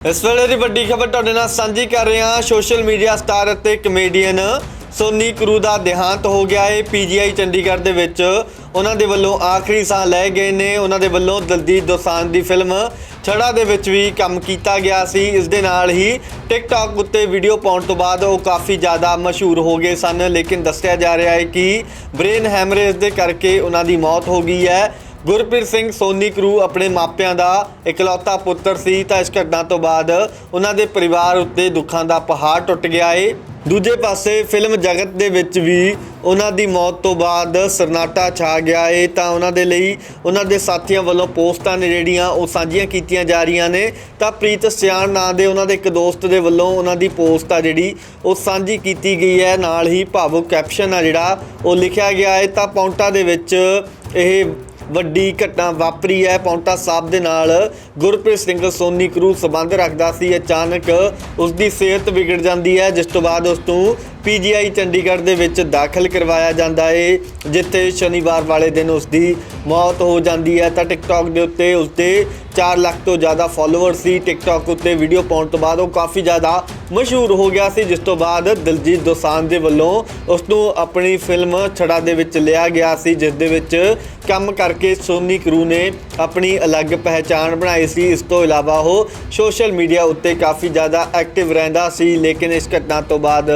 ਇਸ ਵੇਲੇ ਦੀ ਵੱਡੀ ਖਬਰ ਤੁਹਾਡੇ ਨਾਲ ਸਾਂਝੀ ਕਰ ਰਹੇ ਹਾਂ। ਸੋਸ਼ਲ ਮੀਡੀਆ ਸਟਾਰ ਅਤੇ ਕਮੇਡੀਅਨ ਸੋਨੀ ਕਰੂ ਦਾ ਦੇਹਾਂਤ ਹੋ ਗਿਆ ਹੈ। ਪੀਜੀਆਈ ਚੰਡੀਗੜ੍ਹ ਦੇ ਵਿੱਚ ਉਹਨਾਂ ਦੇ ਵੱਲੋਂ ਆਖਰੀ ਸਾਹ ਲਏ ਗਏ ਨੇ। ਉਹਨਾਂ ਦੇ ਵੱਲੋਂ ਦਲਜੀਤ ਦੋਸਾਂਝ ਦੀ ਫਿਲਮ ਛੜਾ ਦੇ ਵਿੱਚ ਵੀ ਕੰਮ ਕੀਤਾ ਗਿਆ ਸੀ। ਇਸ ਦੇ ਨਾਲ ਹੀ ਟਿਕਟੌਕ ਉੱਤੇ ਵੀਡੀਓ ਪਾਉਣ ਤੋਂ ਬਾਅਦ ਉਹ ਕਾਫੀ ਜ਼ਿਆਦਾ ਮਸ਼ਹੂਰ ਹੋ ਗਏ ਸਨ। ਲੇਕਿਨ ਦੱਸਿਆ ਜਾ ਰਿਹਾ ਹੈ ਕਿ ਬ੍ਰੇਨ ਹੈਮਰੇਜ ਦੇ ਕਰਕੇ ਉਹਨਾਂ ਦੀ ਮੌਤ ਹੋ ਗਈ ਹੈ। ਗੁਰਪ੍ਰੀਤ ਸਿੰਘ ਸੋਨੀ ਕਰੂ ਆਪਣੇ ਮਾਪਿਆਂ ਦਾ ਇਕਲੌਤਾ ਪੁੱਤਰ ਸੀ ਤਾਂ ਇਸ ਘਟਨਾ ਤੋਂ ਬਾਅਦ ਉਹਨਾਂ ਦੇ ਪਰਿਵਾਰ ਉੱਤੇ ਦੁੱਖਾਂ ਦਾ ਪਹਾੜ ਟੁੱਟ ਗਿਆ ਏ। ਦੂਜੇ ਪਾਸੇ ਫਿਲਮ ਜਗਤ ਦੇ ਵਿੱਚ ਵੀ ਉਹਨਾਂ ਦੀ ਮੌਤ ਤੋਂ ਬਾਅਦ ਸਰਨਾਟਾ ਛਾ ਗਿਆ ਏ ਤਾਂ ਉਹਨਾਂ ਦੇ ਲਈ ਉਹਨਾਂ ਦੇ ਸਾਥੀਆਂ ਵੱਲੋਂ ਪੋਸਟਾਂ ਨੇ ਜਿਹੜੀਆਂ ਉਹ ਸਾਂਝੀਆਂ ਕੀਤੀਆਂ ਜਾ ਰਹੀਆਂ ਨੇ। ਤਾਂ ਪ੍ਰੀਤ ਸਿਆਣ ਨਾਂ ਦੇ ਉਹਨਾਂ ਦੇ ਇੱਕ ਦੋਸਤ ਦੇ ਵੱਲੋਂ ਉਹਨਾਂ ਦੀ ਪੋਸਟ ਆ ਜਿਹੜੀ ਉਹ ਸਾਂਝੀ ਕੀਤੀ ਗਈ ਹੈ। ਨਾਲ ਹੀ ਭਾਵੁਕ ਕੈਪਸ਼ਨ ਆ ਜਿਹੜਾ ਉਹ ਲਿਖਿਆ ਗਿਆ ਹੈ ਤਾਂ ਪੌਂਟਾ ਦੇ ਵਿੱਚ ਇਹ ਵੱਡੀ ਘਟਨਾ ਵਾਪਰੀ ਹੈ। ਪੌਂਟਾ ਸਾਹਿਬ ਦੇ ਨਾਲ ਗੁਰਪ੍ਰੀਤ ਸਿੰਘ ਸੋਨੀ ਕਰੂ ਸਬੰਧ ਰੱਖਦਾ ਸੀ। ਅਚਾਨਕ ਉਸ ਦੀ ਸਿਹਤ ਵਿਗੜ ਜਾਂਦੀ ਹੈ, ਜਿਸ ਤੋਂ ਬਾਅਦ ਉਸ ਨੂੰ ਪੀਜੀਆਈ ਚੰਡੀਗੜ੍ਹ ਦੇ ਵਿੱਚ ਦਾਖਲ ਕਰਵਾਇਆ ਜਾਂਦਾ ਏ, ਜਿੱਥੇ ਸ਼ਨੀਵਾਰ ਵਾਲੇ ਦਿਨ ਉਸ ਦੀ ਮੌਤ ਹੋ ਜਾਂਦੀ ਹੈ। ਤਾਂ ਟਿਕਟੌਕ ਦੇ ਉੱਤੇ ਉਸ ਦੇ 4 ਲੱਖ ਤੋਂ ਜ਼ਿਆਦਾ ਫਾਲੋਅਰ ਸੀ। ਟਿਕਟੌਕ ਉੱਤੇ ਵੀਡੀਓ ਪਾਉਣ ਤੋਂ ਬਾਅਦ ਉਹ ਕਾਫੀ ਜ਼ਿਆਦਾ ਮਸ਼ਹੂਰ ਹੋ ਗਿਆ ਸੀ, ਜਿਸ ਤੋਂ ਬਾਅਦ ਦਿਲਜੀਤ ਦੋਸਾਂਝ ਦੇ ਵੱਲੋਂ ਉਸ ਨੂੰ ਆਪਣੀ ਫਿਲਮ ਛੜਾ ਦੇ ਵਿੱਚ ਲਿਆ ਗਿਆ ਸੀ, ਜਿਸ ਦੇ ਵਿੱਚ ਕੰਮ ਕਰਕੇ ਸੋਨੀ ਕਰੂ ਨੇ ਆਪਣੀ ਅਲੱਗ ਪਹਿਚਾਣ ਬਣਾਈ ਸੀ। ਇਸ ਤੋਂ ਇਲਾਵਾ ਉਹ ਸੋਸ਼ਲ ਮੀਡੀਆ ਉੱਤੇ ਕਾਫੀ ਜ਼ਿਆਦਾ ਐਕਟਿਵ ਰਹਿੰਦਾ ਸੀ, ਲੇਕਿਨ ਇਸ ਘਟਨਾ ਤੋਂ ਬਾਅਦ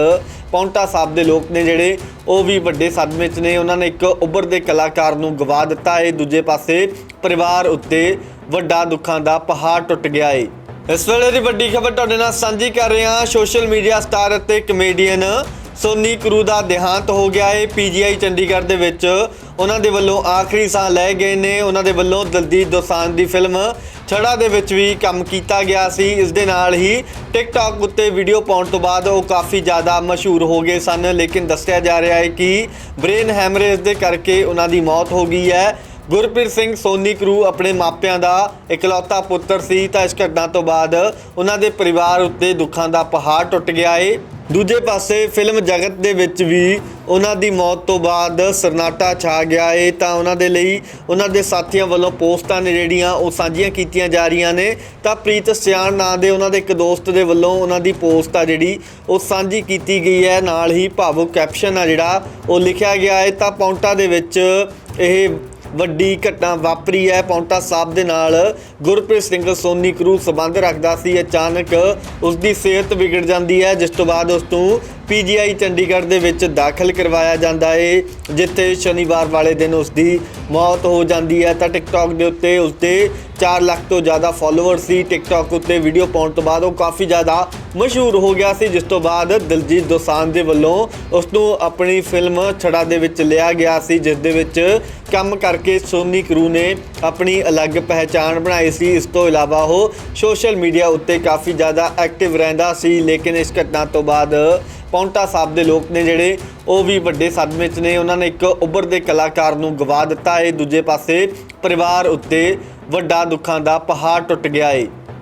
ਪੌਂਟਾ ਸਾਹਿਬ ਦੇ ਲੋਕ ਨੇ ਜਿਹੜੇ ਉਹ ਵੀ ਵੱਡੇ ਸਦਮੇ 'ਚ ਨੇ। ਉਹਨਾਂ ਨੇ ਇੱਕ ਉੱਭਰਦੇ ਕਲਾਕਾਰ ਨੂੰ ਗਵਾ ਦਿੱਤਾ। ਹੈ ਦੂਜੇ ਪਾਸੇ ਪਰਿਵਾਰ ਉੱਤੇ ਵੱਡਾ ਦੁੱਖਾਂ ਦਾ ਪਹਾੜ ਟੁੱਟ ਗਿਆ ਹੈ ਇਸ ਵੇਲੇ ਦੀ ਵੱਡੀ ਖਬਰ ਤੁਹਾਡੇ ਨਾਲ ਸਾਂਝੀ ਕਰ ਰਹੇ ਹਾਂ। ਸੋਸ਼ਲ ਮੀਡੀਆ ਸਟਾਰ ਅਤੇ ਕਮੇਡੀਅਨ ਸੋਨੀ ਕਰੂ ਦਾ ਦੇਹਾਂਤ ਹੋ ਗਿਆ ਹੈ ਪੀਜੀਆਈ ਚੰਡੀਗੜ੍ਹ ਦੇ ਵਿੱਚ ਉਹਨਾਂ ਦੇ ਵੱਲੋਂ ਆਖਰੀ ਸਾਹ ਲਏ ਗਏ ਨੇ। ਉਹਨਾਂ ਦੇ ਵੱਲੋਂ ਦਲਜੀਤ ਦੋਸਾਂਝ ਦੀ ਫਿਲਮ ਛੜਾ ਦੇ ਵਿੱਚ ਵੀ ਕੰਮ ਕੀਤਾ ਗਿਆ ਸੀ। ਇਸ ਦੇ ਨਾਲ ਹੀ ਟਿਕਟੌਕ ਉੱਤੇ ਵੀਡੀਓ ਪਾਉਣ ਤੋਂ ਬਾਅਦ ਉਹ ਕਾਫੀ ਜ਼ਿਆਦਾ ਮਸ਼ਹੂਰ ਹੋ ਗਏ ਸਨ। ਲੇਕਿਨ ਦੱਸਿਆ ਜਾ ਰਿਹਾ ਹੈ ਕਿ ਬ੍ਰੇਨ ਹੈਮਰੇਜ ਦੇ ਕਰਕੇ ਉਹਨਾਂ ਦੀ ਮੌਤ ਹੋ ਗਈ ਹੈ। ਗੁਰਪ੍ਰੀਤ ਸਿੰਘ ਸੋਨੀ ਕਰੂ ਆਪਣੇ ਮਾਪਿਆਂ ਦਾ ਇਕਲੌਤਾ ਪੁੱਤਰ ਸੀ। ਤਾਂ ਇਸ ਘਟਨਾ ਤੋਂ ਬਾਅਦ ਉਹਨਾਂ ਦੇ ਪਰਿਵਾਰ ਉੱਤੇ ਦੁੱਖਾਂ ਦਾ ਪਹਾੜ ਟੁੱਟ ਗਿਆ ਏ। ਦੂਜੇ ਪਾਸੇ ਫਿਲਮ ਜਗਤ ਦੇ ਵਿੱਚ ਵੀ ਉਹਨਾਂ ਦੀ ਮੌਤ ਤੋਂ ਬਾਅਦ ਸਰਨਾਟਾ ਛਾ ਗਿਆ ਏ, ਤਾਂ ਉਹਨਾਂ ਦੇ ਲਈ ਉਹਨਾਂ ਦੇ ਸਾਥੀਆਂ ਵੱਲੋਂ ਪੋਸਟਾਂ ਨੇ ਜਿਹੜੀਆਂ ਉਹ ਸਾਂਝੀਆਂ ਕੀਤੀਆਂ ਜਾ ਰਹੀਆਂ ਨੇ। ਤਾਂ ਪ੍ਰੀਤ ਸਿਆਣ ਨਾਂ ਦੇ ਉਹਨਾਂ ਦੇ ਇੱਕ ਦੋਸਤ ਦੇ ਵੱਲੋਂ ਉਹਨਾਂ ਦੀ ਪੋਸਟ ਆ ਜਿਹੜੀ, ਉਹ ਸਾਂਝੀ ਕੀਤੀ ਗਈ ਹੈ। ਨਾਲ ਹੀ ਭਾਵੁਕ ਕੈਪਸ਼ਨ ਆ ਜਿਹੜਾ, ਉਹ ਲਿਖਿਆ ਗਿਆ ਹੈ ਤਾਂ ਪੌਂਟਾ ਦੇ ਵਿੱਚ ਇਹ ਵੱਡੀ ਘਟਨਾ ਵਾਪਰੀ ਹੈ। ਪੌਂਟਾ ਸਾਹਿਬ ਦੇ ਨਾਲ ਗੁਰਪ੍ਰੀਤ ਸਿੰਘ ਸੋਨੀ ਕਰੂ ਸਬੰਧ ਰੱਖਦਾ ਸੀ। ਅਚਾਨਕ ਉਸ ਦੀ ਸਿਹਤ ਵਿਗੜ ਜਾਂਦੀ ਹੈ। ਜਿਸ ਤੋਂ ਬਾਅਦ ਉਸ ਨੂੰ ਪੀਜੀਆਈ ਚੰਡੀਗੜ੍ਹ ਦੇ ਵਿੱਚ ਦਾਖਲ ਕਰਵਾਇਆ ਜਾਂਦਾ ਹੈ ਜਿੱਥੇ ਸ਼ਨੀਵਾਰ ਵਾਲੇ ਦਿਨ ਉਸ ਦੀ ਮੌਤ ਹੋ ਜਾਂਦੀ ਹੈ। ਤਾਂ ਟਿਕਟੌਕ ਦੇ ਉੱਤੇ ਉਸ ਦੇ 4 ਲੱਖ ਤੋਂ ਜ਼ਿਆਦਾ ਫਾਲੋਅਰ ਸੀ। ਟਿਕਟੌਕ ਉੱਤੇ ਵੀਡੀਓ ਪਾਉਣ ਤੋਂ ਬਾਅਦ ਉਹ ਕਾਫੀ ਜ਼ਿਆਦਾ ਮਸ਼ਹੂਰ ਹੋ ਗਿਆ ਸੀ। ਜਿਸ ਤੋਂ ਬਾਅਦ ਦਿਲਜੀਤ ਦੋਸਾਂਝ ਦੇ ਵੱਲੋਂ ਉਸ ਨੂੰ ਆਪਣੀ ਫਿਲਮ ਛੜਾ ਦੇ ਵਿੱਚ ਲਿਆ ਗਿਆ ਸੀ, ਜਿਸ ਦੇ ਵਿੱਚ ਕੰਮ ਕਰਕੇ ਸੋਨੀ ਕਰੂ ਨੇ ਆਪਣੀ ਅਲੱਗ ਪਹਿਚਾਣ ਬਣਾਈ ਸੀ। ਇਸ ਤੋਂ ਇਲਾਵਾ ਉਹ ਸੋਸ਼ਲ ਮੀਡੀਆ ਉੱਤੇ ਕਾਫੀ ਜ਼ਿਆਦਾ ਐਕਟਿਵ ਰਹਿੰਦਾ ਸੀ। ਲੇਕਿਨ ਇਸ ਘਟਨਾ ਤੋਂ ਬਾਅਦ ਪੌਂਟਾ ਸਾਹਿਬ ਦੇ ਲੋਕ ਨੇ ਜਿਹੜੇ ਉਹ ਵੀ ਵੱਡੇ ਸਦਮੇ 'ਚ ਨੇ, ਉਹਨਾਂ ਨੇ ਇੱਕ ਉੱਭਰਦੇ ਕਲਾਕਾਰ ਨੂੰ ਗਵਾ ਦਿੱਤਾ। ਹੈ ਦੂਜੇ ਪਾਸੇ ਪਰਿਵਾਰ ਉੱਤੇ ਵੱਡਾ ਦੁੱਖਾਂ ਦਾ ਪਹਾੜ ਟੁੱਟ ਗਿਆ ਹੈ